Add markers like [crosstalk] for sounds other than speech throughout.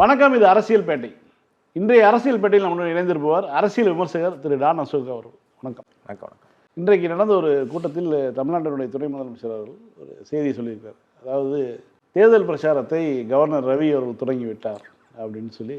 வணக்கம் இது அரசியல் பேட்டை. இன்றைய அரசியல் பேட்டையில் நம்முடன் இணைந்திருப்பவர் அரசியல் விமர்சகர் திரு டான் அசோக் அவர்கள். வணக்கம். வணக்கம் வணக்கம். இன்றைக்கு நடந்த ஒரு கூட்டத்தில் தமிழ்நாட்டினுடைய துணை முதலமைச்சர் அவர்கள் ஒரு செய்தி சொல்லியிருக்கார். அதாவது தேர்தல் பிரச்சாரத்தை கவர்னர் ரவி அவர்கள் தொடங்கிவிட்டார் அப்படின்னு சொல்லி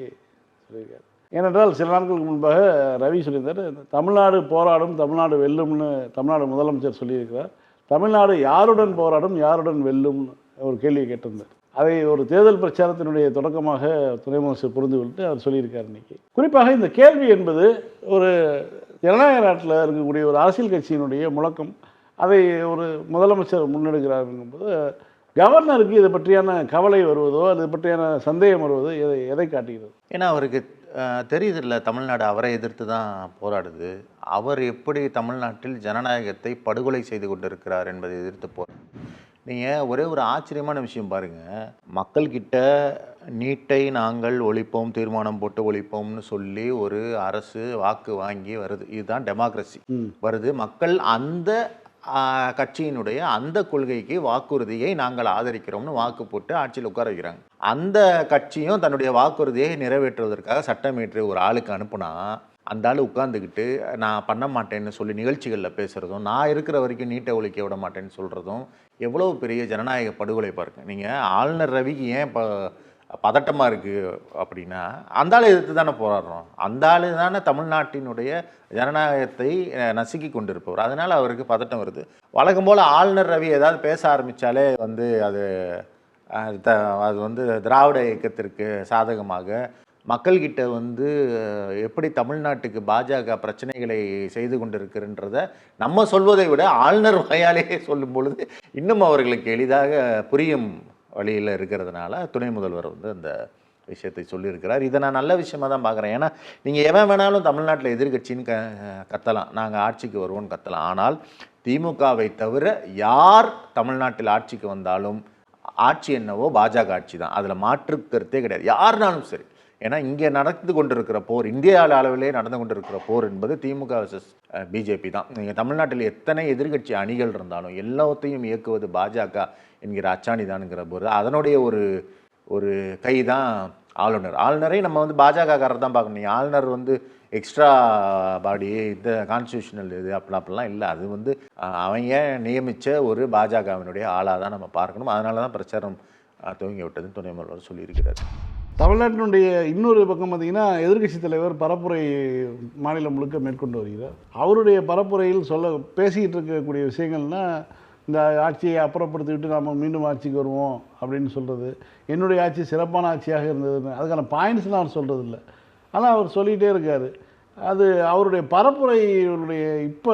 சொல்லியிருக்கார். ஏனென்றால் சில நாட்களுக்கு முன்பாக ரவி சொல்லியிருந்தார் தமிழ்நாடு போராடும் தமிழ்நாடு வெல்லும்னு தமிழ்நாடு முதலமைச்சர் சொல்லியிருக்கிறார். தமிழ்நாடு யாருடன் போராடும் யாருடன் வெல்லும்னு ஒரு கேள்வியை கேட்டிருந்தார். அதை ஒரு தேர்தல் பிரச்சாரத்தினுடைய தொடக்கமாக துணை முதலமைச்சர் புரிந்து கொண்டு அவர் சொல்லியிருக்கார் இன்னைக்கு. குறிப்பாக இந்த கேள்வி என்பது ஒரு ஜனநாயக நாட்டில் இருக்கக்கூடிய ஒரு அரசியல் கட்சியினுடைய முழக்கம். அதை ஒரு முதலமைச்சர் முன்னெடுக்கிறாருங்கும்போது கவர்னருக்கு இதை பற்றியான கவலை வருவதோ அது பற்றியான சந்தேகம் வருவதோ எதை எதை காட்டுகிறது? ஏன்னா அவருக்கு அஹ், தெரியுதில்ல தமிழ்நாடு அவரை எதிர்த்து தான் போராடுது. அவர் எப்படி தமிழ்நாட்டில் ஜனநாயகத்தை படுகொலை செய்து கொண்டிருக்கிறார் என்பதை எதிர்த்து போ நீங்கள் ஒரே ஒரு ஆச்சரியமான விஷயம் பாருங்கள் மக்கள்கிட்ட நீட்டை நாங்கள் ஒழிப்போம் தீர்மானம் போட்டு ஒழிப்போம்னு சொல்லி ஒரு அரசு வாக்கு வாங்கி வருது. இதுதான் டெமோக்ரஸி. வருது. மக்கள் அந்த கட்சியினுடைய அந்த கொள்கைக்கு வாக்குறுதியை நாங்கள் ஆதரிக்கிறோம்னு வாக்கு போட்டு ஆட்சியில் உட்கார வைக்கிறாங்க. அந்த கட்சியும் தன்னுடைய வாக்குறுதியை நிறைவேற்றுவதற்காக சட்டம் இயற்றிய ஒரு ஆளுக்கு அனுப்புனா அந்த ஆள் உட்காந்துக்கிட்டு நான் பண்ண மாட்டேன்னு சொல்லி நிகழ்ச்சிகளில் பேசுகிறதும் நான் இருக்கிற வரைக்கும் நீட்டை ஒழிக்க விட மாட்டேன்னு சொல்கிறதும் எவ்வளோ பெரிய ஜனநாயக படுகொலை பாருங்க. நீங்கள் ஆளுநர் ரவிக்கு ஏன் இப்போ பதட்டமாக இருக்குது அப்படின்னா அந்த ஆள் எதிர்த்து தானே போராடுறோம். அந்த ஆள் தானே தமிழ்நாட்டினுடைய ஜனநாயகத்தை நசுக்கி கொண்டிருப்பவர். அதனால் அவருக்கு பதட்டம் வருது. வழக்கம் போல் ஆளுநர் ரவி ஏதாவது பேச ஆரம்பித்தாலே வந்து அது த- அது வந்து திராவிட இயக்கத்திற்கு சாதகமாக மக்கள்கிட்ட வந்து எப்படி தமிழ்நாட்டுக்கு பாஜக பிரச்சனைகளை செய்து கொண்டிருக்கிறன்றத நம்ம சொல்வதை விட ஆளுநர் வாயாலேயே சொல்லும் பொழுது இன்னும் அவர்களுக்கு எளிதாக புரியும் வழியில் இருக்கிறதுனால துணை முதல்வர் வந்து அந்த விஷயத்தை சொல்லியிருக்கிறார். இதை நான் நல்ல விஷயமாக தான் பார்க்குறேன். ஏன்னா நீங்கள் எவன் வேணாலும் தமிழ்நாட்டில் எதிர்க்கட்சின்னு க கத்தலாம். நாங்கள் ஆட்சிக்கு வருவோம்னு கத்தலாம். ஆனால் திமுகவை தவிர யார் தமிழ்நாட்டில் ஆட்சிக்கு வந்தாலும் ஆட்சி என்னவோ பாஜக ஆட்சி தான். அதில் மாற்று கருத்தே கிடையாது. யாருனாலும் சரி. ஏன்னா இங்கே நடந்து கொண்டிருக்கிற போர் இந்திய அளவிலே நடந்து கொண்டிருக்கிற போர் என்பது திமுக வர்சஸ் பிஜேபி தான். நீங்கள் தமிழ்நாட்டில் எத்தனை எதிர்க்கட்சி அணிகள் இருந்தாலும் எல்லாத்தையும் இயக்குவது பாஜக என்கிற அச்சாணி தானுங்கிற போது அதனுடைய ஒரு ஒரு கை தான் ஆளுநர். ஆளுநரை நம்ம வந்து பாஜகக்காரர் தான் பார்க்கணும். ஆளுநர் வந்து எக்ஸ்ட்ரா பாடி இந்த கான்ஸ்டியூஷனல் இது அப்படி அப்படிலாம் இல்லை. அது வந்து அவங்க நியமித்த ஒரு பாஜகவினுடைய ஆளாக தான் நம்ம பார்க்கணும். அதனால தான் பிரச்சாரம் துவங்கி விட்டதுன்னு துணை முதல்வர் சொல்லியிருக்கிறார். தமிழ்நாட்டினுடைய இன்னொரு பக்கம் பார்த்திங்கன்னா எதிர்க்கட்சி தலைவர் பரப்புரை மாநிலம் முழுக்க மேற்கொண்டு வருகிறார். அவருடைய பரப்புரையில் சொல்ல பேசிக்கிட்டு இருக்கக்கூடிய விஷயங்கள்னா இந்த ஆட்சியை அப்புறப்படுத்திவிட்டு நாம் மீண்டும் ஆட்சிக்கு வருவோம் அப்படின்னு சொல்கிறது என்னுடைய ஆட்சி சிறப்பான ஆட்சியாக இருந்ததுன்னு அதுக்கான பாயிண்ட்ஸ்லாம் அவர் சொல்கிறது இல்லை ஆனால் அவர் சொல்லிகிட்டே இருக்கார். அது அவருடைய பரப்புரையுடைய இப்போ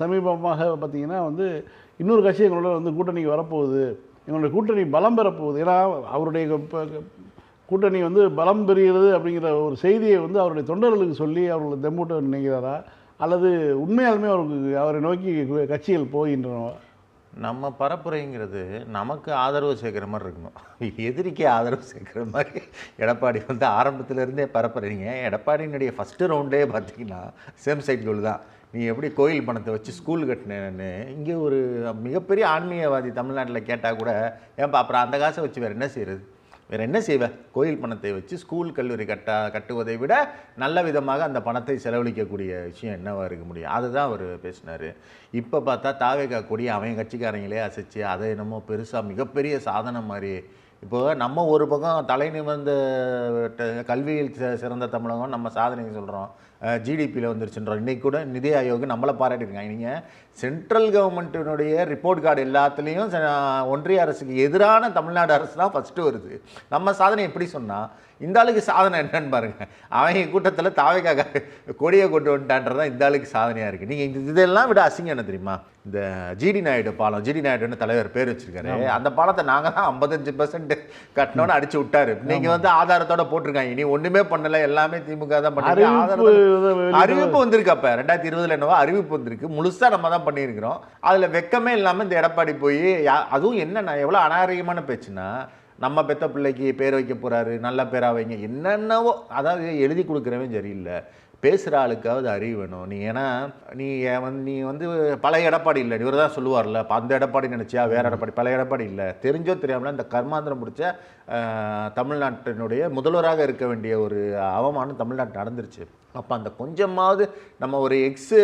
சமீபமாக பார்த்தீங்கன்னா வந்து இன்னொரு கட்சி எங்களோட வந்து கூட்டணிக்கு வரப்போகுது. எங்களுடைய கூட்டணி பலம் பெறப்போகுது. ஏன்னா அவருடைய கூட்டணி வந்து பலம் பெறுகிறது அப்படிங்கிற ஒரு செய்தியை வந்து அவருடைய தொண்டர்களுக்கு சொல்லி அவர்களை தெம்பூட்ட நினைக்கிறாரா? அல்லது உண்மையாலுமே அவருக்கு அவரை நோக்கி கட்சிகள் போகின்றனவா? நம்ம பரப்புரைங்கிறது நமக்கு ஆதரவு சேர்க்குற மாதிரி இருக்கணும். எதிரிக்கு ஆதரவு சேர்க்குற மாதிரி. எடப்பாடி வந்து ஆரம்பத்திலேருந்தே பரப்புறீங்க எடப்பாடியினுடைய ஃபஸ்ட்டு ரவுண்டே பார்த்தீங்கன்னா சேம் சைட் கோல் தான். நீ எப்படி கோயில் பணத்தை வச்சு ஸ்கூல் கட்டினேன்னு இங்கே ஒரு மிகப்பெரிய ஆன்மீகவாதி தமிழ்நாட்டில் கேட்டால் கூட ஏன்பா அப்புறம் அந்த காசை வச்சு வேறு என்ன செய்கிறது வேறு என்ன செய்வேன் கோயில் பணத்தை வச்சு ஸ்கூல் கல்லூரி கட்ட கட்டுவதை விட நல்ல விதமாக அந்த பணத்தை செலவழிக்கக்கூடிய விஷயம் என்னவா இருக்க முடியும்? அதுதான் அவர் பேசினார். இப்போ பார்த்தா தாவேகா கொடி அவன் கட்சிக்காரங்களே அசைச்சு அதை என்னமோ பெருசாக மிகப்பெரிய சாதனை மாதிரி. இப்போ நம்ம ஒரு பக்கம் தலை நிமிர்ந்த கல்வியில் சிறந்த தமிழகம் நம்ம சாதனை சொல்கிறோம் ஜிடிபியில் வந்துருச்சுன்றோம் இன்றைக்கி கூட நிதி ஆயோக் நம்மளை பாராட்டியிருக்காங்க. நீங்கள் சென்ட்ரல் கவர்மெண்ட்டினுடைய ரிப்போர்ட் கார்டு எல்லாத்துலேயும் ச- ஒன்றிய அரசுக்கு எதிரான தமிழ்நாடு அரசு தான் ஃபஸ்ட்டு வருது. நம்ம சாதனை எப்படி சொன்னால் இந்த ஆளுக்கு சாதனை என்னன்னு பாருங்க. அவங்க கூட்டத்தில் தாவைக்காக கொடியை கொண்டு வந்துட்டான்றது தான் இந்த ஆளுக்கு சாதனையாக இருக்குது நீங்கள் இந்த இதெல்லாம் விட அசிங்கம் என்ன தெரியுமா? இந்த ஜிடி நாயுடு பாலம் ஜிடி நாயுடுன்னு தலைவர் பேர் வச்சிருக்காரு. அந்த பாலத்தை நாங்கள் தான் ஐம்பத்தஞ்சு பர்சன்ட் கட்டணும்னு அடிச்சு விட்டாரு. நீங்கள் வந்து ஆதாரத்தோட போட்டிருக்காங்க. நீ ஒன்றுமே பண்ணல. எல்லாமே திமுக தான் பண்ணி ஆதாரத்தோட அறிவிப்பு வந்திருக்கு அப்ப. ரெண்டாயிரத்தி இருபதுல என்னவோ அறிவிப்பு வந்திருக்கு. முழுசா நம்ம தான் பண்ணியிருக்கிறோம். அதுல வெக்கமே இல்லாம இந்த எடப்பாடி போய் யா- அதுவும் என்ன நான் எவ்வளவு அநாகரிகமான பேச்சுன்னா நம்ம பெத்த பிள்ளைக்கு பேர் வைக்க போகிறாரு நல்ல பேராக வைங்க என்னென்னவோ அதாவது எழுதி கொடுக்குறவன் சரியில்லை. பேசுகிற ஆளுக்காவது அறிவு வேணும். நீ ஏன்னா நீ வந்து நீ வந்து பழைய எடப்பாடி இல்லை. இவர் தான் சொல்லுவார்ல அந்த எடப்பாடி நினச்சியா? வேறு எடப்பாடி பழைய எடப்பாடி இல்லை. தெரிஞ்சோ தெரியாமல இந்த கர்மாந்திரம் பிடிச்ச தமிழ்நாட்டினுடைய முதல்வராக இருக்க வேண்டிய ஒரு அவமானம் தமிழ்நாட்டு நடந்துருச்சு. அப்போ அந்த கொஞ்சமாவது நம்ம ஒரு எக்ஸ்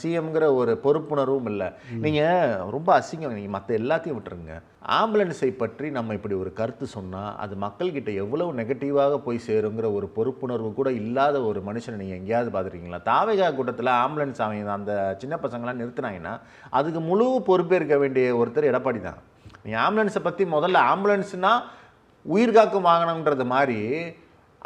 சிஎம்ங்கிற ஒரு பொறுப்புணர்வும் இல்லை. நீங்கள் ரொம்ப அசிங்கம். நீங்கள் மற்ற எல்லாத்தையும் விட்டுருங்க. ஆம்புலன்ஸை பற்றி நம்ம இப்படி ஒரு கருத்து சொன்னால் அது மக்கள்கிட்ட எவ்வளவு நெகட்டிவாக போய் சேருங்கிற ஒரு பொறுப்புணர்வு கூட இல்லாத ஒரு மனுஷனை நீங்கள் எங்கேயாவது பார்த்துருக்கீங்களா? தாவேகா கூட்டத்தில் ஆம்புலன்ஸ் அவங்க அந்த சின்ன பசங்களாம் நிறுத்துனாங்கன்னா அதுக்கு முழு பொறுப்பேற்க வேண்டிய ஒருத்தர் எடப்பாடி தான். நீ ஆம்புலன்ஸை பற்றி முதல்ல ஆம்புலன்ஸ்னால் உயிர் காக்கும் வாகனம்ன்றது மாதிரி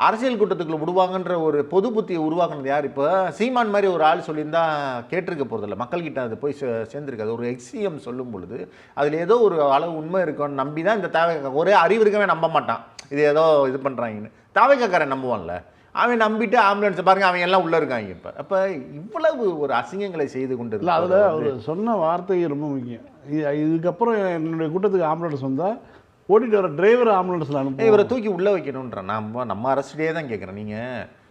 அரசியல் கூட்டத்துக்குள்ள விடுவாங்கன்ற ஒரு பொது புத்தியை உருவாக்குனது யார்? இப்போ சீமான் மாதிரி ஒரு ஆள் சொல்லியிருந்தா கேட்டிருக்க போகிறதில்ல மக்கள்கிட்ட அது போய் சே சேர்ந்துருக்காது. ஒரு எக்ஸிஎம் சொல்லும் பொழுது அதில் ஏதோ ஒரு அளவு உண்மை இருக்கும்னு நம்பி தான் இந்த தேவை ஒரே அறிவு இருக்கவே நம்ப மாட்டான். இது ஏதோ இது பண்ணுறாங்கன்னு தாவைக்காரன் நம்புவான்ல. அவன் நம்பிட்டு ஆம்புலன்ஸை பாருங்க அவன் எல்லாம் உள்ளே இருக்காங்க இப்போ. அப்போ இவ்வளவு ஒரு அசிங்கங்களை செய்து கொண்டு இல்லை அதில் அவர் சொன்ன வார்த்தை ரொம்ப முக்கியம். இது இதுக்கப்புறம் என்னுடைய கூட்டத்துக்கு ஆம்புலன்ஸ் வந்தால் ஓட்டிட்டு வர டிரைவர் ஆம்புலன்ஸில் அனுப்பி இவரை தூக்கி உள்ளே வைக்கணுன்ற நம்ம நம்ம அரசியலே தான் கேட்குறேன் நீங்கள்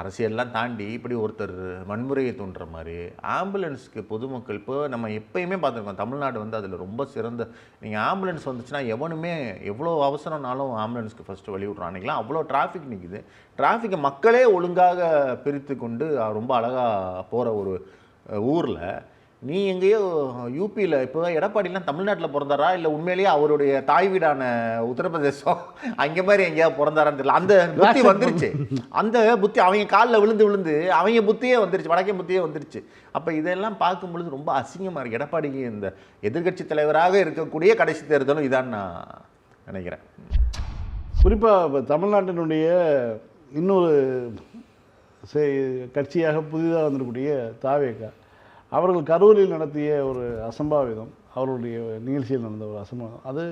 அரசியல்லாம் தாண்டி இப்படி ஒருத்தர் வன்முறையை தூண்டுற மாதிரி ஆம்புலன்ஸுக்கு பொதுமக்கள் இப்போ நம்ம எப்பயுமே பார்த்துருக்கோம். தமிழ்நாடு வந்து அதில் ரொம்ப சிறந்த நீங்கள் ஆம்புலன்ஸ் வந்துச்சுன்னா எவனுமே எவ்வளோ அவசரம்னாலும் ஆம்புலன்ஸ்க்கு ஃபஸ்ட்டு வழிவிட்றான். அன்றைக்கெலாம் அவ்வளோ டிராஃபிக் நிற்குது டிராஃபிக்கை மக்களே ஒழுங்காக பிரித்து கொண்டு ரொம்ப அழகாக போகிற ஒரு ஊரில் நீ எங்கேயோ யூபியில் இப்போ எடப்பாடிலாம் தமிழ்நாட்டில் பிறந்தாரா? இல்லை உண்மையிலேயே அவருடைய தாய் வீடான உத்தரப்பிரதேசம்? அங்கே மாதிரி எங்கேயாவது பிறந்தாரான்னு தெரியல. அந்த புத்தி வந்துருச்சு. அந்த புத்தி அவங்க காலில் விழுந்து விழுந்து அவங்க புத்தியே வந்துருச்சு. வடக்கே புத்தியே வந்துருச்சு. அப்போ இதெல்லாம் பார்க்கும் பொழுது ரொம்ப அசிங்கமாக இருக்குது எடப்பாடிக்கு இந்த எதிர்கட்சி தலைவராக இருக்கக்கூடிய கடைசி தேர்தலும் இதான் நான் நினைக்கிறேன். குறிப்பாக இப்போ தமிழ்நாட்டினுடைய இன்னொரு கட்சியாக புதிதாக வந்திருக்கக்கூடிய தாவேக்கா அவர்கள் கரூரில் நடத்திய ஒரு அசம்பாவிதம் அவர்களுடைய நிகழ்ச்சியில் நடந்த ஒரு அசம்பாவிதம். அது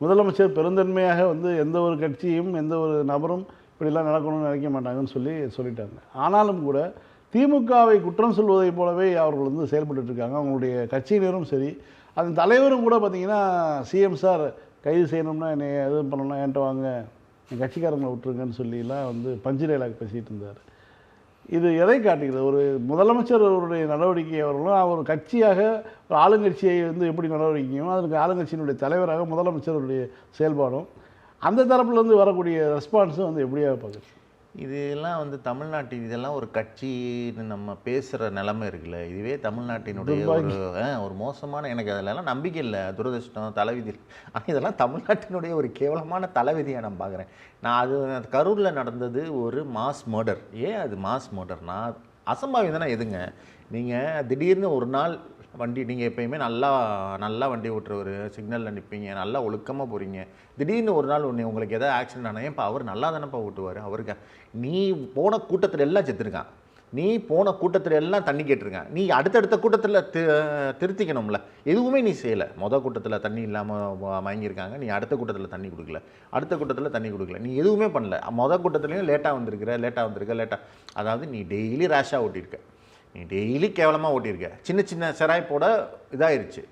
முதலமைச்சர் பெருந்தன்மையாக வந்து எந்த ஒரு கட்சியும் எந்த ஒரு நபரும் இப்படிலாம் நடக்கணும்னு நினைக்க மாட்டாங்கன்னு சொல்லி சொல்லிட்டாங்க. ஆனாலும் கூட திமுகவை குற்றம் சொல்வதைப் போலவே அவர்கள் வந்து செயல்பட்டுட்டு இருக்காங்க. அவங்களுடைய கட்சியினரும் சரி அதன் தலைவரும் கூட பார்த்தீங்கன்னா சிஎம் சார் கைது செய்யணும்னா என்னை எதுவும் பண்ணணும்னா என்கிட்ட வாங்க என் கட்சிக்காரங்களை விட்டுருங்கன்னு சொல்லிலாம் வந்து பஞ்சு டைலாக் பேசிகிட்டு இருந்தார். இது எதை காட்டுகிறது? ஒரு முதலமைச்சர் அவருடைய நடவடிக்கை அவர்களும் அவர் கட்சியாக ஒரு ஆளுங்கட்சியை வந்து எப்படி நடவடிக்கையும் அதற்கு ஆளுங்கட்சியினுடைய தலைவராக முதலமைச்சருடைய செயல்பாடும் அந்த தரப்புலேருந்து வரக்கூடிய ரெஸ்பான்ஸும் வந்து எப்படியாக பார்க்குறது? இதெல்லாம் வந்து தமிழ்நாட்டின் இதெல்லாம் ஒரு கட்சின்னு நம்ம பேசுகிற நிலைமை இருக்குல்ல. இதுவே தமிழ்நாட்டினுடைய ஒரு ஒரு மோசமான எனக்கு அதிலெல்லாம் நம்பிக்கை இல்லை. துரதிர்ஷ்டம் தலைவிதி. ஆனால் இதெல்லாம் தமிழ்நாட்டினுடைய ஒரு கேவலமான தலைவிதியாக நான் பார்க்குறேன் நான் அது கரூரில் நடந்தது ஒரு மாஸ் மர்டர் ஏன் அது மாஸ் மர்டர்னா அசம்பாவிதம்னா எதுங்க? நீங்கள் திடீர்னு ஒரு நாள் வண்டி நீங்கள் எப்பயுமே நல்லா நல்லா வண்டி ஓட்டுறவர் சிக்னலில் நிற்பீங்க நல்லா ஒழுக்கமாக போகிறீங்க திடீர்னு ஒரு நாள் ஒன்று உங்களுக்கு எதாவது ஆக்சிடென்ட் ஆனால் இப்போ அவர் நல்லா தானேப்பா ஓட்டுவார்? அவருக்கு நீ போன கூட்டத்தில் எல்லாம் செத்துருக்கான். நீ போன கூட்டத்தில் எல்லாம் தண்ணி கேட்டிருக்கேன். நீ அடுத்தடுத்த கூட்டத்தில் தி திருத்திக்கணும்ல. எதுவுமே நீ செய்யலை. மொதல் கூட்டத்தில் தண்ணி இல்லாமல் வாங்கியிருக்காங்க நீ அடுத்த கூட்டத்தில் தண்ணி கொடுக்கல. அடுத்த கூட்டத்தில் தண்ணி கொடுக்கல. நீ எதுவுமே பண்ணல. மொதல் கூட்டத்துலேயும் லேட்டாக வந்திருக்கிற லேட்டாக வந்திருக்க லேட்டாக அதாவது நீ டெய்லி ரேஷாக ஓட்டியிருக்க. நீ டெய்லி கேவலமாக ஓட்டியிருக்க. சின்ன சின்ன செராய்ப்போட இதாயிருச்சு.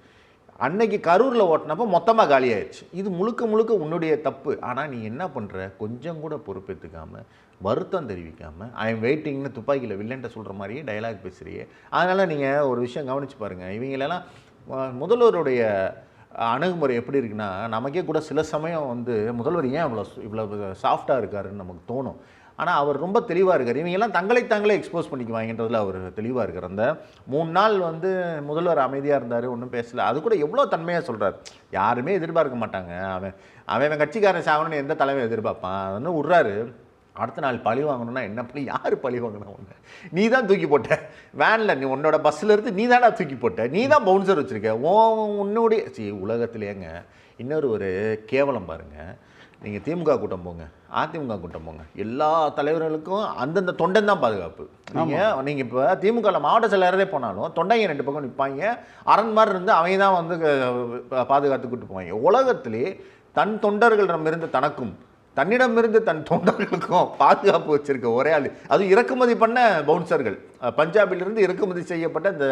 அன்னைக்கு கரூரில் ஓட்டினப்போ மொத்தமாக காலியாயிருச்சு. இது முழுக்க முழுக்க உன்னுடைய தப்பு. ஆனால் நீ என்ன பண்ணுற கொஞ்சம் கூட பொறுப்பேற்றுக்காமல் வருத்தம் தெரிவிக்காம ஐ எம் வெயிட்டிங்னு துப்பாக்கியில் வில்லன்ட்ட சொல்கிற மாதிரியே டயலாக் பேசுகிறியே அதனால் நீங்கள் ஒரு விஷயம் கவனித்து பாருங்கள் இவங்களெல்லாம் முதல்வருடைய அணுகுமுறை எப்படி இருக்குன்னா நமக்கே கூட சில சமயம் வந்து முதல்வர் ஏன் இவ்வளோ இவ்வளோ சாஃப்டாக இருக்காருன்னு நமக்கு தோணும். ஆனால் அவர் ரொம்ப தெளிவாக இருக்கார். இவங்கெல்லாம் தங்களை தாங்களே எக்ஸ்போஸ் பண்ணிக்குவாங்கன்றதில் அவர் தெளிவாக இருக்கார். அந்த மூணு நாள் வந்து முதல்வர் அமைதியாக இருந்தார் ஒன்றும் பேசலை. அது கூட எவ்வளோ தன்மையாக சொல்கிறார் யாருமே எதிர்பார்க்க மாட்டாங்க. அவன் அவன் அவன் கட்சிக்காரன் சாகணும்னு எந்த தலைவன் எதிர்பார்ப்பான்? அது வந்து விட்றாரு. அடுத்த நாள் பழி வாங்கணும்னா என்ன பண்ணி யார் பழி வாங்கினா ஒன்று நீ தான் தூக்கி போட்ட. வேனில் நீ உன்னோட பஸ்ஸில் இருந்து நீ தானே தூக்கி போட்ட. நீ தான் பவுன்சர் வச்சுருக்க. ஓ உன்னுடைய சி உலகத்துலேயேங்க இன்னொரு ஒரு கேவலம் பாருங்கள் நீங்கள் திமுக கூட்டம் போங்க அதிமுக கூட்டம் போங்க. எல்லா தலைவர்களுக்கும் அந்தந்த தொண்டன் தான் பாதுகாப்பு. நீங்கள் நீங்கள் இப்போ திமுகவில் மாவட்ட செயலரே போனாலும் தொண்டைங்க ரெண்டு பக்கம் நிற்பாங்க அரண் மாதிரி இருந்து அவங்க தான் வந்து பாதுகாத்து கூட்டு போவாங்க. உலகத்திலே தன் தொண்டர்களிடமிருந்து தனக்கும் தன்னிடமிருந்து தன் தொண்டர்களுக்கும் பாதுகாப்பு வச்சிருக்க ஒரே ஆள். அது இறக்குமதி பண்ண பவுன்சர்கள் பஞ்சாபிலிருந்து இறக்குமதி செய்யப்பட்ட இந்த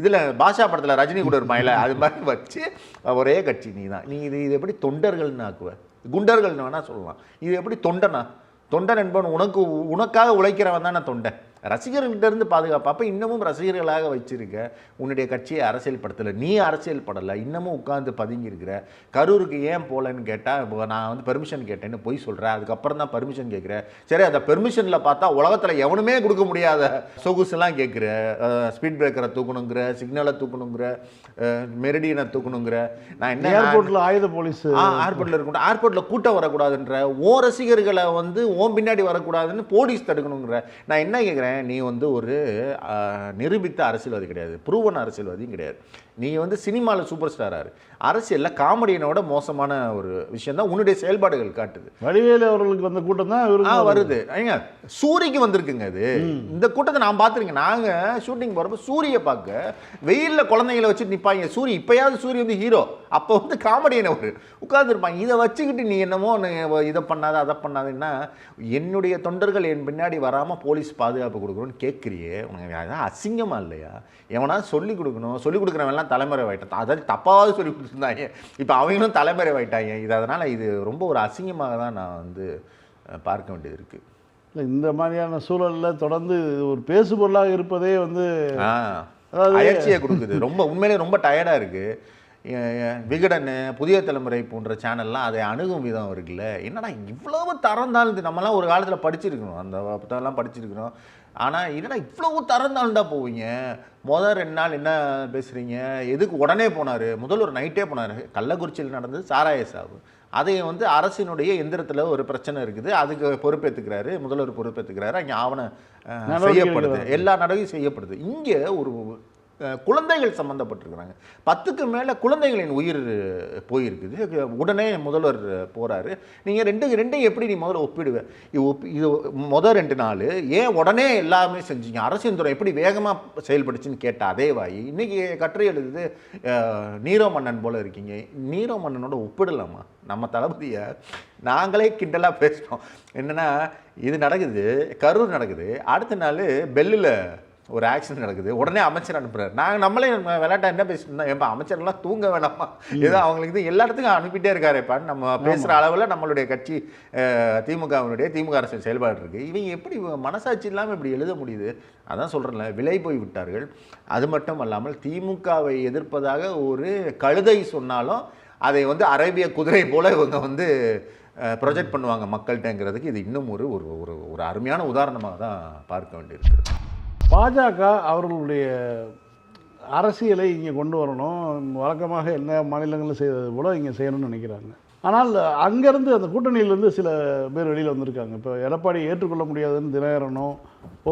இதில் பாஷா படத்தில் ரஜினி கூட இருப்பாங்கல்ல அது மாதிரி வச்சு ஒரே கட்சி நீ தான். நீ இது இது எப்படி தொண்டர்கள்னு ஆக்குவ? குண்டர்கள்னு வேணால் சொல்லலாம். இது எப்படி தொண்டனா? தொண்டன் என்பவன் உனக்கு உனக்காக உழைக்கிறவன் தானே தொண்டன். ரசிகர்கள்ட்ட இருந்து பாதுகாப்பு. அப்போ இன்னமும் ரசிகர்களாக வச்சிருக்க உன்னுடைய கட்சியை அரசியல் படுத்தலை நீ அரசியல் படலை இன்னமும் உட்கார்ந்து பதுங்கி இருக்கிற கரூருக்கு ஏன் போகலன்னு கேட்டால் இப்போ நான் வந்து பெர்மிஷன் கேட்டேன்னு போய் சொல்கிறேன் அதுக்கப்புறம் தான் பெர்மிஷன் கேட்குறேன் சரி அந்த பெர்மிஷனில் பார்த்தா உலகத்தில் எவனுமே கொடுக்க முடியாத சொகுசுலாம் கேட்குற. ஸ்பீட் பிரேக்கரை தூக்கணுங்கிற சிக்னலை தூக்கணுங்கிற மெரிடியனை தூக்கணுங்கிற. நான் என்ன ஏர்போர்ட்ல ஆயுத போலீஸ். ஏர்போர்ட்டில் இருக்கட்டும். ஏர்போர்ட்டில் கூட்டம் வரக்கூடாதுன்ற. ஓ ரசிகர்களை வந்து ஓம் பின்னாடி வரக்கூடாதுன்னு போலீஸ் தடுக்கணுங்கிற. நான் என்ன கேட்குறேன்? நீ வந்து ஒரு நிரூபித்த அரசியல்வாதி கிடையாது. ப்ரூவன் அரசியல்வாதியும் கிடையாது. நீ வந்து சினிமாவில் சூப்பர் ஸ்டாராரு அரசியலில் காமெடியனோட மோசமான ஒரு விஷயம் தான் உன்னுடைய செயல்பாடுகள் காட்டுது. வடிவேலு அவர்களுக்கு வந்த கூட்டம் தான் வருது. ஏங்க சூரிக்கு வந்திருக்குங்க அது. இந்த கூட்டத்தை நான் பார்த்துருக்கேன். நாங்கள் ஷூட்டிங் போகிறப்ப சூரியை பார்க்க வெயிலில் குழந்தைங்களை வச்சுட்டு நிற்பாங்க சூரி இப்போயாவது சூரி வந்து ஹீரோ அப்போ வந்து காமெடியன் ஒரு உட்காந்துருப்பாங்க இதை வச்சுக்கிட்டு நீ என்னமோ இதை பண்ணாத அதை பண்ணாதுன்னா என்னுடைய தொண்டர்கள் என் பின்னாடி வராமல் போலீஸ் பாதுகாப்பு கொடுக்கணும்னு கேட்குறியே. உனக்கு அதான் அசிங்கமா இல்லையா? எவனா சொல்லி கொடுக்கணும். சொல்லி கொடுக்குறவன்லாம் தலைமுறை ஆயிட்டான் அதாவது தப்பாவது சொல்லி கொடுத்துருந்தாங்க. இப்போ அவங்களும் தலைமுறை ஆயிட்டாங்க இது அதனால் இது ரொம்ப ஒரு அசிங்கமாக தான் நான் வந்து பார்க்க வேண்டியது இருக்குது இல்ல, இந்த மாதிரியான சூழல்ல தொடர்ந்து ஒரு பேசுபொருளாக இருப்பதே வந்து அதாவது- அயற்சியை கொடுக்குது. ரொம்ப உண்மையிலே ரொம்ப டயர்டாக இருக்குது விகடன் புதிய தலைமுறை போன்ற சேனல்லாம் அதை அணுகும் விதம் இருக்குல்ல என்னடா இவ்வளவு தரம் தாழ்ந்து நம்மலாம் ஒரு காலத்தில் படிச்சிருக்கணும் அந்த புத்தகம்லாம் படிச்சிருக்கிறோம். ஆனால் என்னடா இவ்வளவு தரம் தாழ்ந்தா போவீங்க? முதல் ரெண்டு நாள் என்ன பேசுகிறீங்க எதுக்கு உடனே போனார்? முதல்வர் நைட்டே போனார். கள்ளக்குறிச்சியில் நடந்தது சாராய சாவு. அதை வந்து அரசினுடைய எந்திரத்தில் ஒரு பிரச்சனை இருக்குது. அதுக்கு பொறுப்பேற்றுக்கிறாரு முதல்வர் பொறுப்பேற்றுக்கிறாரு அங்கே ஆவண அஹ், நடவடிக்கை செய்யப்படுது. எல்லா நடவடிக்கையும் செய்யப்படுது. இங்கே ஒரு குழந்தைகள் சம்மந்தப்பட்டிருக்கிறாங்க பத்துக்கு மேலே குழந்தைகளின் உயிர் போயிருக்குது. உடனே முதல்வர் போகிறாரு நீங்கள் ரெண்டு ரெண்டையும் எப்படி நீ முதல்ல ஒப்பிடுவ? இது இது முதல் ரெண்டு நாள் ஏன் உடனே எல்லாமே செஞ்சீங்க? அரசின் துறை எப்படி வேகமாக செயல்படுச்சுன்னு கேட்ட அதே வாய். இன்றைக்கி கட்டுரை எழுதுது நீரோ மன்னன் போல இருக்கீங்க. நீரோ மன்னனோட ஒப்பிடலாமா? நம்ம தளபதியை நாங்களே கிண்டலாக பேசுகிறோம் என்னென்னா இது நடக்குது கரூர் நடக்குது. அடுத்த நாள் பெல்லில் ஒரு ஆக்சிடென்ட் நடக்குது. உடனே அமைச்சர் அனுப்புறாரு. நாங்கள் நம்மளே நம்ம விளையாட்டா என்ன பேசிட்டு ஏப்பா அமைச்சர்லாம் தூங்க வேணாமா? ஏதோ அவங்களுக்கு இது எல்லா இடத்துக்கும் அனுப்பிட்டே இருக்காருப்பா நம்ம பேசுகிற அளவில் நம்மளுடைய கட்சி திமுகவினுடைய திமுக அரசின் செயல்பாடு இருக்குது இவங்க எப்படி மனசாட்சி இல்லாமல் இப்படி எழுத முடியுது? அதான் சொல்கிறேன்ல விலை போய் விட்டார்கள். அது மட்டும் அல்லாமல் திமுகவை எதிர்ப்பதாக ஒரு கழுதை சொன்னாலும் அதை வந்து அரேபிய குதிரை போல இவங்க வந்து ப்ரொஜெக்ட் பண்ணுவாங்க மக்கள்கிட்டங்கிறதுக்கு. இது இன்னும் ஒரு ஒரு ஒரு ஒரு அருமையான உதாரணமாக தான் பார்க்க வேண்டியிருக்கு பாஜக அவர்களுடைய அரசியலை இங்கே கொண்டு வரணும். வழக்கமாக எல்லா மாநிலங்களும் செய்தது போல் இங்கே செய்யணும்னு நினைக்கிறாங்க. ஆனால் அங்கேருந்து அந்த கூட்டணியிலேருந்து சில பேர் வெளியில் வந்திருக்காங்க. இப்போ எடப்பாடி ஏற்றுக்கொள்ள முடியாதுன்னு தினகரனோ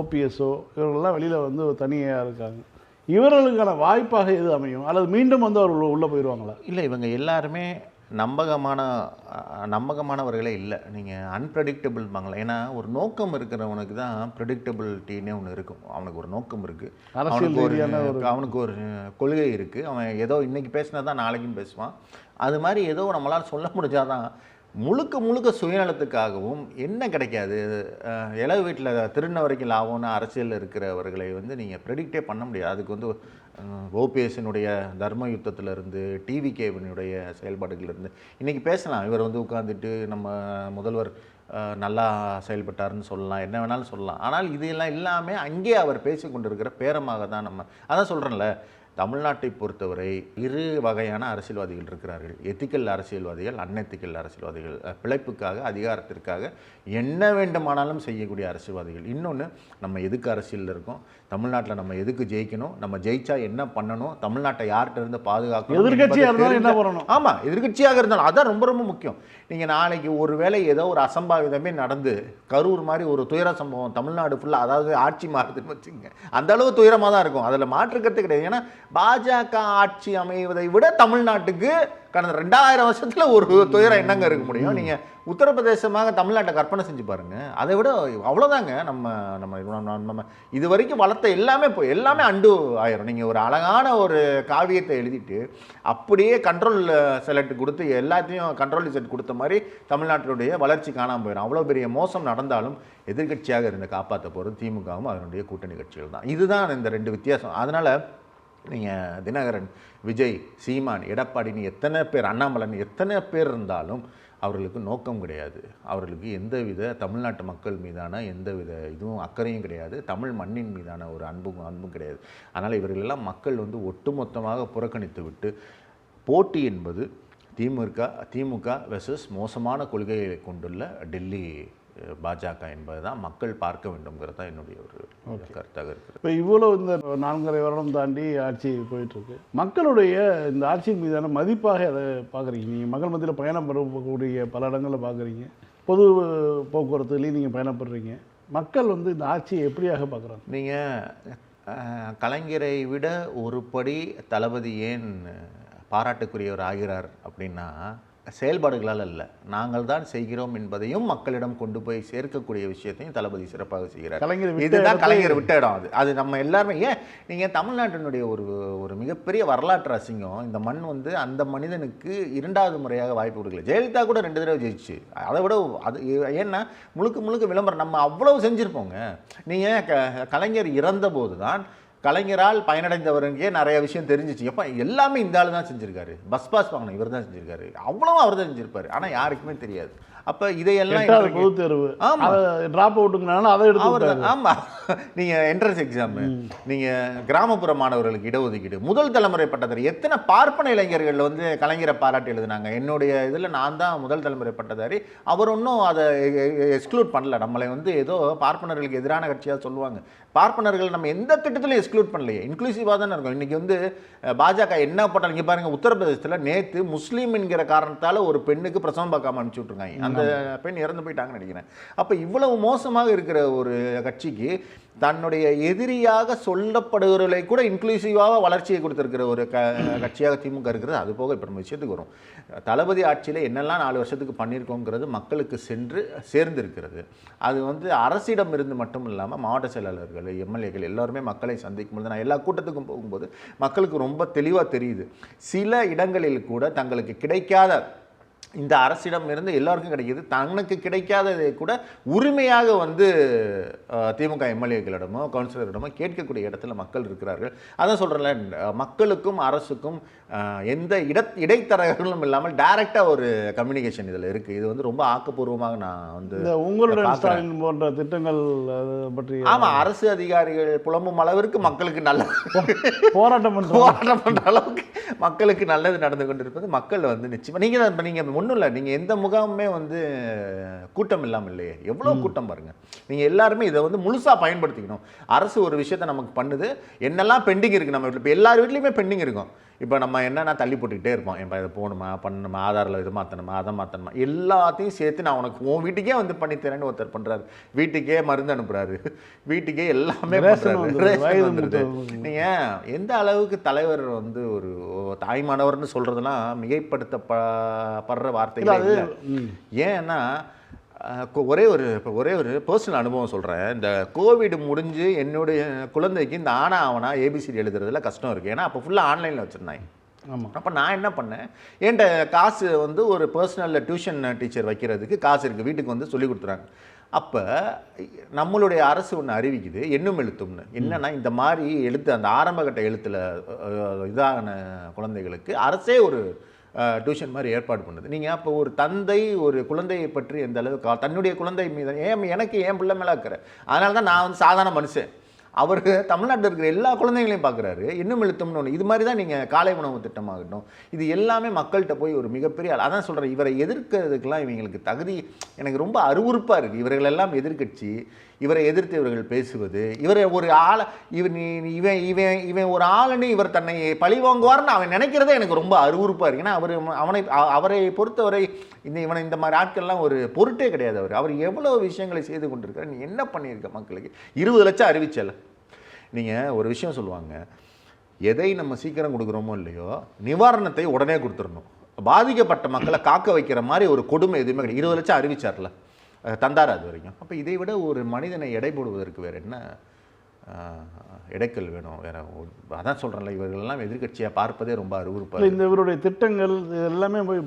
ஓபிஎஸ்ஸோ இவர்கள்லாம் வெளியில் வந்து தனியாக இருக்காங்க. இவர்களுக்கான வாய்ப்பாக எது அமையும்? அல்லது மீண்டும் வந்து அவர்கள் உள்ளே போயிடுவாங்களா? இல்லை இவங்க எல்லாருமே நம்பகமான நம்பகமானவர்களே இல்லை. நீங்கள் அன்பிரடிக்டபிள்பாங்களே ஏன்னா ஒரு நோக்கம் இருக்கிறவனுக்கு தான் ப்ரெடிக்டபிலிட்டின்னே ஒன்று இருக்கும். அவனுக்கு ஒரு நோக்கம் இருக்குது அவனுக்கு ஒரு அவனுக்கு ஒரு கொள்கை இருக்குது அவன் ஏதோ இன்னைக்கு பேசினா தான் நாளைக்கும் பேசுவான். அது மாதிரி ஏதோ நம்மளால் சொல்ல முடிஞ்சாதான் முழுக்க முழுக்க சுயநலத்துக்காகவும் என்ன கிடைக்காது? இளவு வீட்டில் திருண்ண வரைக்கும் லாபம்னு அரசியலில் இருக்கிறவர்களை வந்து நீங்கள் ப்ரெடிக்டே பண்ண முடியாது. அதுக்கு வந்து ஓபிஎஸ்னுடைய தர்ம யுத்தத்திலிருந்து டிவி டிவிகேவினுடைய செயல்பாடுகளிலிருந்து. இன்றைக்கி பேசலாம். இவர் வந்து உட்காந்துட்டு நம்ம முதல்வர் நல்லா செயல்பட்டாருன்னு சொல்லலாம். என்ன வேணாலும் சொல்லலாம். ஆனால் இதெல்லாம் எல்லாமே அங்கே அவர் பேசி கொண்டிருக்கிற பேரமாக தான் நம்ம அதான் சொல்கிறேன்ல தமிழ்நாட்டை பொறுத்தவரை இரு வகையான அரசியல்வாதிகள் இருக்கிறார்கள். எத்திக்கல் அரசியல்வாதிகள் அன்எத்திக்கல் அரசியல்வாதிகள். பிழைப்புக்காக அதிகாரத்திற்காக என்ன வேண்டுமானாலும் செய்யக்கூடிய அரசியல்வாதிகள். இன்னொன்று நம்ம எதுக்கு அரசியலில் இருக்கோம்? தமிழ்நாட்டில் நம்ம எதுக்கு ஜெயிக்கணும்? நம்ம ஜெயிச்சா என்ன பண்ணணும்? தமிழ்நாட்டை யார்கிட்ட இருந்து பாதுகாக்கணும் எதிர்க்கட்சியாக என்பதை இருந்தாலும் என்ன பண்ணணும்? ஆமாம் எதிர்க்கட்சியாக இருந்தாலும் அதான் ரொம்ப ரொம்ப முக்கியம். நீங்கள் நாளைக்கு ஒரு வேளை ஏதோ ஒரு அசம்பாவிதமே நடந்து கரூர் மாதிரி ஒரு துயர சம்பவம் தமிழ்நாடு ஃபுல்லாக அதாவது ஆட்சி மாறுதுன்னு வச்சுக்கோங்க. அந்த அளவு துயரமாக தான் இருக்கும். அதில் மாற்றுக்கருத்து கிடையாது. ஏன்னா பாஜக ஆட்சி அமைவதை விட தமிழ்நாட்டுக்கு கடந்த ரெண்டாயிரம் வருஷத்துல ஒரு துயரம் என்னங்க இருக்க முடியும். நீங்க உத்தரப்பிரதேசமாக தமிழ்நாட்டை கற்பனை செஞ்சு பாருங்க. அதை விட அவ்வளோதாங்க நம்ம நம்ம நம்ம- இது வரைக்கும் வளர்த்த எல்லாமே போய் எல்லாமே அண்டு ஆயிரும். நீங்கள் ஒரு அழகான ஒரு காவியத்தை எழுதிட்டு அப்படியே கண்ட்ரோல் செலக்ட் கொடுத்து எல்லாத்தையும் கண்ட்ரோல் செட் கொடுத்த மாதிரி தமிழ்நாட்டினுடைய வளர்ச்சி காணாமல் போயிடும் அவ்வளோ பெரிய மோசம் நடந்தாலும் எதிர்க்கட்சியாக இருந்து காப்பாற்ற போகிறது திமுகவும் அதனுடைய கூட்டணி கட்சிகள் தான். இதுதான் இந்த ரெண்டு வித்தியாசம். அதனால் நீங்கள் தினகரன் விஜய் சீமான் எடப்பாடின்னு எத்தனை பேர் அண்ணாமலன் எத்தனை பேர் இருந்தாலும் அவர்களுக்கு நோக்கம் கிடையாது. அவர்களுக்கு எந்தவித தமிழ்நாட்டு மக்கள் மீதான எந்தவித இதுவும் அக்கறையும் கிடையாது. தமிழ் மண்ணின் மீதான ஒரு அன்பும் அன்பும் கிடையாது. அதனால் இவர்களெல்லாம் மக்கள் வந்து ஒட்டுமொத்தமாக புறக்கணித்து விட்டு போட்டி என்பது திமுக திமுக வெர்சஸ் மோசமான கொள்கைகளை கொண்டுள்ள டெல்லி பாஜக என்பதை தான் மக்கள் பார்க்க வேண்டும்ங்கிறது தான் என்னுடைய ஒரு கருத்தாக இருக்கிறது. இப்போ இவ்வளோ இந்த நான்கரை வருடம் தாண்டி ஆட்சி போயிட்டுருக்கு. மக்களுடைய இந்த ஆட்சியின் மீதான மதிப்பாக அதை பார்க்குறீங்க? நீங்கள் மக்கள் மத்தியில் பயணம் பண்ணக்கூடிய பல இடங்களில் பார்க்குறீங்க. பொது போக்குவரத்துலேயும் நீங்கள் பயணப்படுறீங்க. மக்கள் வந்து இந்த ஆட்சியை எப்படியாக பார்க்குறாங்க? நீங்கள் கலைஞரை விட ஒரு படி தளபதி ஏன் பாராட்டுக்குரியவர் ஆகிறார் அப்படின்னா செயல்பாடுகளால் அல்ல. நாங்கள் தான் செய்கிறோம் என்பதையும் மக்களிடம் கொண்டு போய் சேர்க்கக்கூடிய விஷயத்தையும் தளபதி சிறப்பாக செய்கிறார். கலைஞர் இதுதான் கலைஞர் விட்ட இடம் அது. அது நம்ம எல்லாருமே ஏன் நீங்கள் தமிழ்நாட்டினுடைய ஒரு ஒரு மிகப்பெரிய வரலாற்று அசிங்கம் இந்த மண் வந்து அந்த மனிதனுக்கு இரண்டாவது முறையாக வாய்ப்பு கொடுக்கல. ஜெயலலிதா கூட ரெண்டு தடவை ஜெயிச்சு. அதை விட அது ஏன்னா முழுக்க முழுக்க விளம்பரம் நம்ம அவ்வளவு செஞ்சுருப்போங்க. நீங்கள் க கலைஞர் இறந்தபோது தான் கலைஞரால் பயனடைந்தவருக்கே நிறைய விஷயம் தெரிஞ்சிச்சு. எப்போ? எல்லாமே இந்த ஆளு தான் செஞ்சுருக்காரு. பஸ் பாஸ் வாங்கின இவர் தான் செஞ்சுருக்காரு. அவ்வளவும் அவர் தான் செஞ்சுருப்பார். ஆனால் யாருக்குமே தெரியாது. அப்போ இதையெல்லாம் இன்றைக்கு- பொதுத் தேர்வு. ஆமா. அதை ட்ராப் அவுட்டுங்கனால அதை எடுத்து அவர் விட்டாரு. ஆமா. நீங்க என்ட்ரன்ஸ் எக்ஸாம் நீங்க கிராமப்புற மாணவர்களுக்கு இடஒதுக்கீடு முதல் தலைமுறை பட்டதாரி எத்தனை பார்ப்பன இளைஞர்கள் வந்து கலைஞரை பாராட்டி எழுதுனாங்க? என்னுடைய இதுல நான் தான் முதல் தலைமுறை பட்டதாரி அவர் ஒன்றும் அதை எக்ஸ்க்ளூட் பண்ணல. நம்மளை வந்து ஏதோ பார்ப்பனர்களுக்கு எதிரான கட்சியா சொல்லுவாங்க. பார்ப்பனர்கள் நம்ம எந்த திட்டத்திலையும் எக்ஸ்க்ளூட் பண்ணலையே. இன்க்ளூசிவாக தானே இருக்கும். இன்னைக்கு வந்து பாஜக என்ன போட்டாலும் இங்க பாருங்க உத்தரப்பிரதேசத்தில் நேத்து முஸ்லீம் என்கிற காரணத்தால ஒரு பெண்ணுக்கு பிரசவம் பார்க்காம அனுப்பிச்சு விட்ருக்காங்க அந்த பெண் இறந்து போயிட்டாங்கன்னு நினைக்கிறேன். அப்போ இவ்வளவு மோசமாக இருக்கிற ஒரு கட்சிக்கு தன்னுடைய எதிரியாக சொல்லப்படுகிறவர்களை கூட இன்க்ளூசிவாக வளர்ச்சியை கொடுத்துருக்கிற ஒரு க கட்சியாக திமுக இருக்கிறது. அது போக இப்போ நம்ம விஷயத்துக்கு வரும். தளபதி ஆட்சியில் என்னெல்லாம் நாலு வருஷத்துக்கு பண்ணியிருக்கோங்கிறது மக்களுக்கு சென்று சேர்ந்திருக்கிறது. அது வந்து அரசிடம் இருந்து மட்டும் இல்லாமல் மாவட்ட செயலாளர்கள் எம்எல்ஏக்கள் எல்லாருமே மக்களை சந்திக்கும் பொழுது நான் எல்லா கூட்டத்துக்கும் போகும்போது மக்களுக்கு ரொம்ப தெளிவாக தெரியுது. சில இடங்களில் கூட தங்களுக்கு கிடைக்காத இந்த அரசிடம் இருந்து எல்லாருக்கும் கிடைக்கிது. தனக்கு கிடைக்காததை கூட உரிமையாக வந்து திமுக எம்எல்ஏக்களிடமோ கவுன்சிலரிடமோ கேட்கக்கூடிய இடத்துல மக்கள் இருக்கிறார்கள். அதான் சொல்கிறேன்ல மக்களுக்கும் அரசுக்கும் எந்த இட இடைத்தரகர்களும் இல்லாமல் டைரெக்டாக ஒரு கம்யூனிகேஷன் இதில் இருக்குது இது வந்து ரொம்ப ஆக்கப்பூர்வமாக நான் வந்து. ஸ்டாலின் போன்ற திட்டங்கள் பற்றி ஆமாம் அரசு அதிகாரிகள் புலம்பும் அளவிற்கு மக்களுக்கு நல்ல போராட்டம் பண்ணுறோம் போராட்டம் பண்ற அளவுக்கு மக்களுக்கு நல்லது நடந்து கொண்டிருப்பது மக்கள் வந்து நிச்சயமா நீங்க தான் இப்ப நீங்க ஒன்றும் இல்லை நீங்க எந்த முகாமுமே வந்து கூட்டம் இல்லாமல் இல்லையே. எவ்வளோ கூட்டம் பாருங்க. நீங்க எல்லாருமே இதை வந்து முழுசா பயன்படுத்திக்கணும். அரசு ஒரு விஷயத்தை நமக்கு பண்ணுது. என்னெல்லாம் பெண்டிங் இருக்கு நம்ம வீட்டில் இப்போ எல்லார் வீட்லையுமே பெண்டிங் இருக்கும். இப்போ நம்ம என்னென்ன தள்ளி போட்டுக்கிட்டே இருப்போம் இப்போ இதை போகணுமா பண்ணணுமா ஆதாரில் இது மாற்றணுமா அதை மாற்றணுமா எல்லாத்தையும் சேர்த்து நான் உனக்கு உன் வீட்டுக்கே வந்து பண்ணித்தரேன்னு ஒருத்தர் பண்ணுறாரு வீட்டுக்கே மருந்து அனுப்புறாரு வீட்டுக்கே எல்லாமே ரேஷன் பண்றாரு. வந்துருது, ரேஷன் வயது வந்துருது. மூத்தவங்க. நீங்க எந்த அளவுக்கு தலைவர் வந்து ஒரு தாய்மானவர்னு சொல்றதெல்லாம் மிகைப்படுத்தப்படுற வார்த்தைகளே. ஏன்னா ஒரே ஒரு இப்போ ஒரே ஒரு பர்சனல் அனுபவம் சொல்கிறேன் இந்த கோவிட் முடிஞ்சு என்னுடைய குழந்தைக்கு இந்த ஆனா ஆவனா ஏபிசிடி எழுதுறதுல கஷ்டம் இருக்குது ஏன்னா அப்போ ஃபுல்லாக ஆன்லைனில் வச்சுருந்தாங்க. ஆமாம் அப்போ நான் என்ன பண்ணேன்? என்கிட்ட காசு வந்து ஒரு பர்சனல் டியூஷன் டீச்சர் வைக்கிறதுக்கு காசு இருக்குது வீட்டுக்கு வந்து சொல்லி கொடுத்துறாங்க. அப்போ நம்மளுடைய அரசு ஒன்று அறிவிக்குது. எண்ணும் எழுத்தும்னு. என்னன்னா இந்த மாதிரி எழுத்து அந்த ஆரம்பகட்ட எழுத்தில் இதான குழந்தைகளுக்கு அரசே ஒரு டியூஷன் மாதிரி ஏற்பாடு பண்ணுது. நீங்கள் அப்போ ஒரு தந்தை ஒரு குழந்தையை பற்றி எந்த அளவுக்கு தன்னுடைய குழந்தை மீது ஏன் எனக்கு ஏன் பிள்ளை மேலே இருக்கிற அதனால தான் நான் வந்து சாதாரண மனுஷன். அவருக்கு தமிழ்நாட்டில் இருக்கிற எல்லா குழந்தைகளையும் பார்க்குறாரு. இன்னும் எழுத்தம்னு ஒன்று இது மாதிரி தான் நீங்கள் காலை உணவு திட்டமாகட்டும் இது எல்லாமே மக்கள்கிட்ட போய் ஒரு மிகப்பெரிய ஆள். அதான் சொல்கிறேன் இவரை எதிர்க்கிறதுக்கெல்லாம் இவங்களுக்கு தகுதி எனக்கு ரொம்ப அருவருப்பாக இருக்குது இவர்களெல்லாம் எதிர்க்கட்சி இவரை எதிர்த்து இவர்கள் பேசுவது இவரை ஒரு ஆளை இவர் நீ இவன் இவன் இவன் ஒரு ஆளுன்னு இவர் தன்னை பழி வாங்குவார்னு அவன் நினைக்கிறதே எனக்கு ரொம்ப அருவருப்பாக இருக்கு. ஏன்னா அவர் அவனை அவரை பொறுத்தவரை இந்த இவனை இந்த மாதிரி ஆட்கள்லாம் ஒரு பொருட்டே கிடையாது அவர். அவர் எவ்வளோ விஷயங்களை செய்து கொண்டிருக்கார் நீ என்ன பண்ணியிருக்க மக்களுக்கு? இருபது லட்சம் அறிவிச்சல நீங்கள் ஒரு விஷயம் சொல்லுவாங்க. எதை நம்ம சீக்கிரம் கொடுக்குறோமோ இல்லையோ நிவாரணத்தை உடனே கொடுத்துடணும். பாதிக்கப்பட்ட மக்களை காக்க வைக்கிற மாதிரி ஒரு கொடுமை எதுவுமே கிடையாது. இருபது லட்சம் அறிவிச்சார்ல. தந்தார் அது வரைக்கும். அப்போ இதை விட ஒரு மனிதனை எடை போடுவதற்கு வேற என்ன இடைக்கல் வேணும்? வேற அதான் சொல்கிறேன்ல இவர்களெல்லாம் எதிர்க்கட்சியாக பார்ப்பதே ரொம்ப அருவருப்பாக இல்ல, இந்த இவருடைய திட்டங்கள் இது எல்லாமே போய்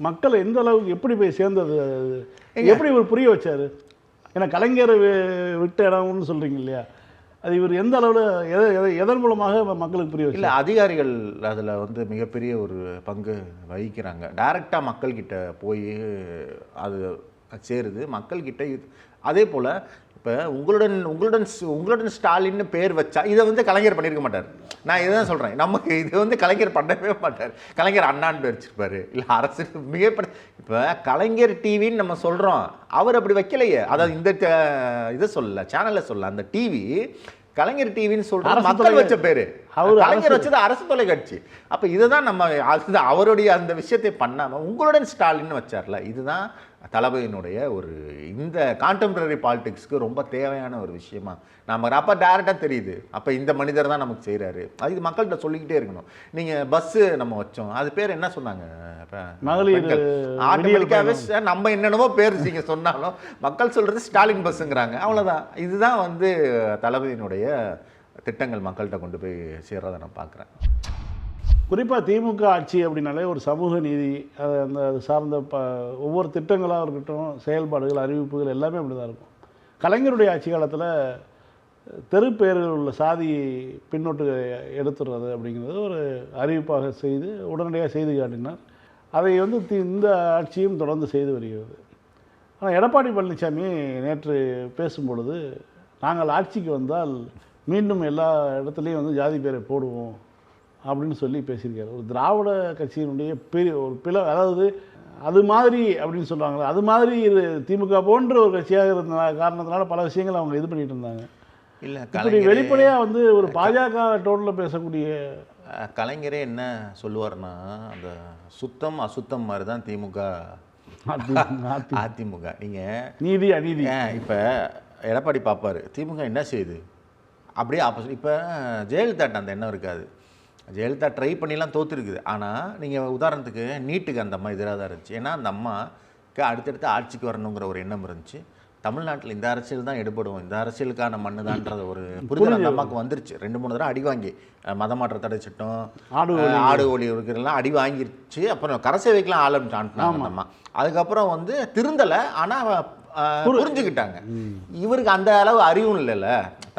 மக்களை எந்த அளவுக்கு எப்படி போய் சேர்ந்தது? எப்படி இவர் புரிய வச்சாரு? ஏன்னா கலைஞர் விட்ட இடம்னு சொல்றீங்க இல்லையா? அது இவர் எந்த அளவில் எதை எதை- எதன் மூலமாக மக்களுக்கு புரிய இல்லை அதிகாரிகள் அதில் வந்து மிகப்பெரிய ஒரு பங்கு வகிக்கிறாங்க. டைரெக்டாக மக்கள்கிட்ட போய் அது சேருது. மக்கள்கிட்ட இது அதே போல் இப்போ உங்களுடன் உங்களுடன் உங்களுடன் ஸ்டாலின்னு பேர் வச்சா இதை வந்து கலைஞர் பண்ணியிருக்க மாட்டார். நான் இதுதான் சொல்கிறேன் நமக்கு இது வந்து கலைஞர் பண்ணவே மாட்டார். கலைஞர் அண்ணான்னு பேர் வச்சிருப்பாரு. இல்லை அரசு மிகப்பெரிய இப்போ கலைஞர் டிவின்னு நம்ம சொல்கிறோம் அவர் அப்படி வைக்கலையே. அதாவது இந்த இதை சொல்லல சேனலில் சொல்லல. அந்த டிவி கலைஞர் டிவின்னு சொல்ற மக்கள். வச்ச பேரு. அவரு கலைஞர் வச்சது அரசு தொலைக்காட்சி. அப்ப இதுதான் நம்ம அவருடைய அந்த விஷயத்தை பண்ணாம உங்களுடன் ஸ்டாலின் வச்சார்ல இதுதான் தளபதியினுடைய ஒரு இந்த கான்டெம்பரரி பாலிடிக்ஸ்க்கு ரொம்ப தேவையான ஒரு விஷயமா. நம்ம அப்ப டைரக்டா தெரியுது. அப்ப இந்த மனிதர் தான் நமக்கு செய்றாரு. அது மக்கள்கிட்ட சொல்லிக்கிட்டே இருக்கணும். நீங்க பஸ் நம்ம வச்சோம். அது பேர் என்ன சொன்னாங்க? ச- நம்ம என்னென்னமோ பேர் நீங்க சொன்னாலும் மக்கள் சொல்றது ஸ்டாலின் பஸ்ஸுங்கிறாங்க அவ்வளவுதான். இதுதான் வந்து தளபதியினுடைய திட்டங்கள் மக்கள்கிட்ட கொண்டு போய் சேர்றதை நான் பார்க்குறேன் குறிப்பாக திமுக ஆட்சி அப்படின்னாலே ஒரு சமூக நீதி அது அந்த அது சார்ந்த ப ஒவ்வொரு திட்டங்களாக இருக்கட்டும் செயல்பாடுகள் அறிவிப்புகள் எல்லாமே அப்படி தான் இருக்கும். கலைஞருடைய ஆட்சி காலத்தில் தெருப்பேரில் உள்ள சாதி பின்னோட்டு எடுத்துடுறது அப்படிங்கிறது ஒரு அறிவிப்பாக செய்து உடனடியாக செய்து காட்டினார். அதை வந்து தி- இந்த ஆட்சியும் தொடர்ந்து செய்து வருகிறது. ஆனால் எடப்பாடி பழனிசாமி நேற்று பேசும்பொழுது நாங்கள் ஆட்சிக்கு வந்தால் மீண்டும் எல்லா இடத்துலையும் வந்து ஜாதி பேரை போடுவோம். அப்படின்னு சொல்லி பேசியிருக்காரு. ஒரு திராவிட கட்சியினுடைய பெரிய ஒரு பிள அதாவது அது மாதிரி அப்படின்னு சொல்லுவாங்களே அது மாதிரி இது திமுக போன்ற ஒரு கட்சியாக இருந்த காரணத்தினால பல விஷயங்கள் அவங்க இது பண்ணிட்டு இருந்தாங்க. இல்லை இப்படி வெளிப்படையாக வந்து ஒரு பாஜக டோனில் பேசக்கூடிய கலைஞரே என்ன சொல்லுவார்னா அந்த சுத்தம் அசுத்தம் மாதிரி தான் திமுக. அதி- அதி- அதிமுக. நீங்கள் நீதி அநீதி. இப்போ எடப்பாடி பார்ப்பாரு திமுக என்ன செய்யுது? அப்படியே ஆப்போசிட் இப்போ ஜெயலலிதாட்ட அந்த எண்ணம் இருக்காது. ஜெயலலிதா ட்ரை பண்ணிலாம் தோத்துருக்குது. ஆனால் நீங்கள் உதாரணத்துக்கு நீட்டுக்கு அந்த அம்மா எதிராக தான் இருந்துச்சு. ஏன்னா அந்த அம்மாக்கு அடுத்தடுத்து ஆட்சிக்கு வரணுங்கிற ஒரு எண்ணம் இருந்துச்சு. தமிழ்நாட்டில் இந்த அரசியல் தான் எடுபடும். இந்த அரசியலுக்கான மண்ணு தான்ன்ற ஒரு புரிதல் அந்த அம்மாவுக்கு வந்துருச்சு. ரெண்டு மூணு தடவை அடி வாங்கி மதமாற்ற தடை சட்டம் ஆடு ஆடு ஒளி இருக்கிறதெல்லாம் அடி வாங்கிருச்சு. அப்புறம் கரசேவைக்கெல்லாம் ஆரம்பிச்சான்ட்டாங்க அந்த அம்மா. அதுக்கப்புறம் வந்து திருந்தலை ஆனால் புரிஞ்சுக்கிட்டாங்க. இவருக்கு அந்த அளவு அறிவும் இல்லைல்ல.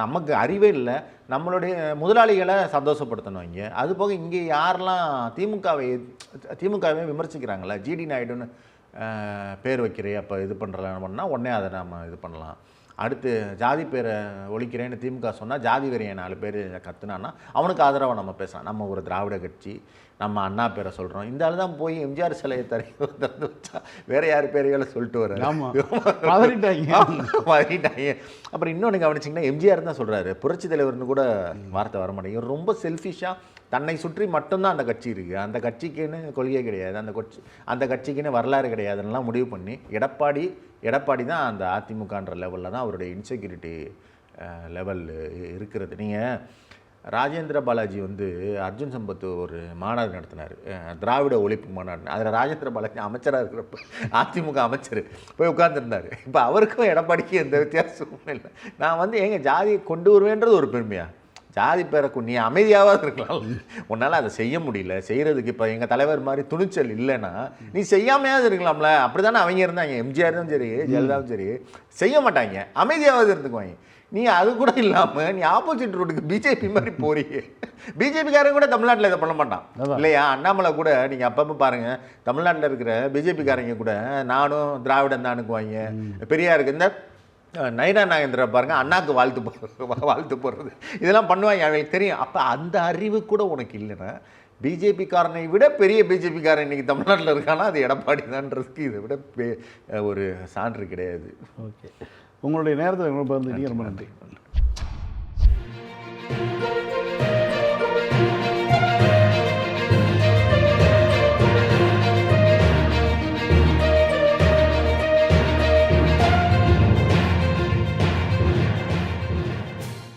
நமக்கு அறிவே இல்லை. நம்மளுடைய முதலாளிகளை சந்தோஷப்படுத்தணும் இங்கே. அது போக இங்கே யாரெல்லாம் திமுகவை திமுகவை விமர்சிக்கிறாங்களே ஜிடி நாயுடுன்னு பேர் வைக்கிறே அப்போ இது பண்ணுறலாம்னா உடனே அதை நம்ம இது பண்ணலாம். அடுத்து ஜாதி பேரை ஒழிக்கிறேன்னு திமுக சொன்னால் ஜாதி வெறிய நாலு பேர் கத்துனான்னா அவனுக்கு ஆதரவாக நம்ம பேசலாம். நம்ம ஒரு திராவிட கட்சி நம்ம அண்ணா பேரை சொல்கிறோம் இந்த ஆள் தான் போய் எம்ஜிஆர் சிலையை தரை திறந்து வச்சா வேற யார் பேரையால சொல்லிட்டு வர ஆமா. [laughs] பதறிட்டாங்க மாறிட்டாங்க. அப்புறம் இன்னொன்று கவனிச்சிங்கன்னா எம்ஜிஆர் தான் சொல்கிறாரு புரட்சி தலைவர்னு கூட வார்த்தை வர மாட்டேங்குது. ரொம்ப செல்ஃபிஷாக தன்னை சுற்றி மட்டும்தான் அந்த கட்சி இருக்குது அந்த கட்சிக்குன்னு கொள்கை கிடையாது. அந்த கட்சி அந்த கட்சிக்குன்னு வரலாறு கிடையாதுன்னெலாம் முடிவு பண்ணி எடப்பாடி எடப்பாடி தான் அந்த அதிமுகன்ற லெவலில் தான் அவருடைய இன்செக்யூரிட்டி லெவல் இருக்கிறது. நீங்கள் ராஜேந்திர பாலாஜி வந்து அர்ஜுன் சம்பத் ஒரு மாநாடு நடத்தினார். திராவிட ஒழிப்பு மாநாடு. அதில் ராஜேந்திர பாலாஜி அமைச்சராக இருக்கிறப்ப அதிமுக அமைச்சர் போய் உட்காந்துருந்தார் இப்போ அவருக்கும் எடப்பாடிக்கும் எந்த வித்தியாசமும் இல்லை. நான் வந்து எங்க ஜாதியை கொண்டு வருவேன்றது ஒரு பெருமையா? ஜாதி பேரை கொ- நீ அமைதியாவது இருக்கலாம். உன்னால் அதை செய்ய முடியல. செய்கிறதுக்கு இப்போ எங்கள் தலைவர் மாதிரி துணிச்சல் இல்லைன்னா நீ செய்யாமையாவது இருக்கலாம்ல. அப்படி தானே அவங்க இருந்தாங்க. எம்ஜிஆரும் சரி ஜெயலலிதாவும் சரி. செய்ய மாட்டாங்க. அமைதியாவது இருந்துக்குவாங்க. நீ அது கூட இல்லாமல் நீ ஆப்போசிட் ரூட்டுக்கு பிஜேபி மாதிரி போறீங்க பிஜேபிக்காரன் கூட தமிழ்நாட்டில் இதை பண்ண மாட்டான். இல்லையா? அண்ணாமலை கூட நீங்கள் அப்பப்போ பாருங்க தமிழ்நாட்டில் இருக்கிற பிஜேபிக்காரங்க கூட நானும் திராவிடம் தானுக்குவாங்க பெரியாருக்கு இந்த நயனா நாகேந்திரா பாருங்க அண்ணாக்கு வாழ்த்து போ- வாழ்த்து போடுறது. இதெல்லாம் பண்ணுவாங்க அவங்களுக்கு தெரியும். அப்போ அந்த அறிவு கூட உனக்கு இல்லைன்னா பிஜேபிக்காரனை விட பெரிய பிஜேபிக்காரன் இன்னைக்கு தமிழ்நாட்டில் இருக்கானா? அது எடப்பாடி தான்றதுக்கு இதை விட பெ- ஒரு சான்று கிடையாது. ஓகே. உங்களுடைய நேரத்தில் பகிர்ந்துக்கிட்டீங்க ரொம்ப நன்றி.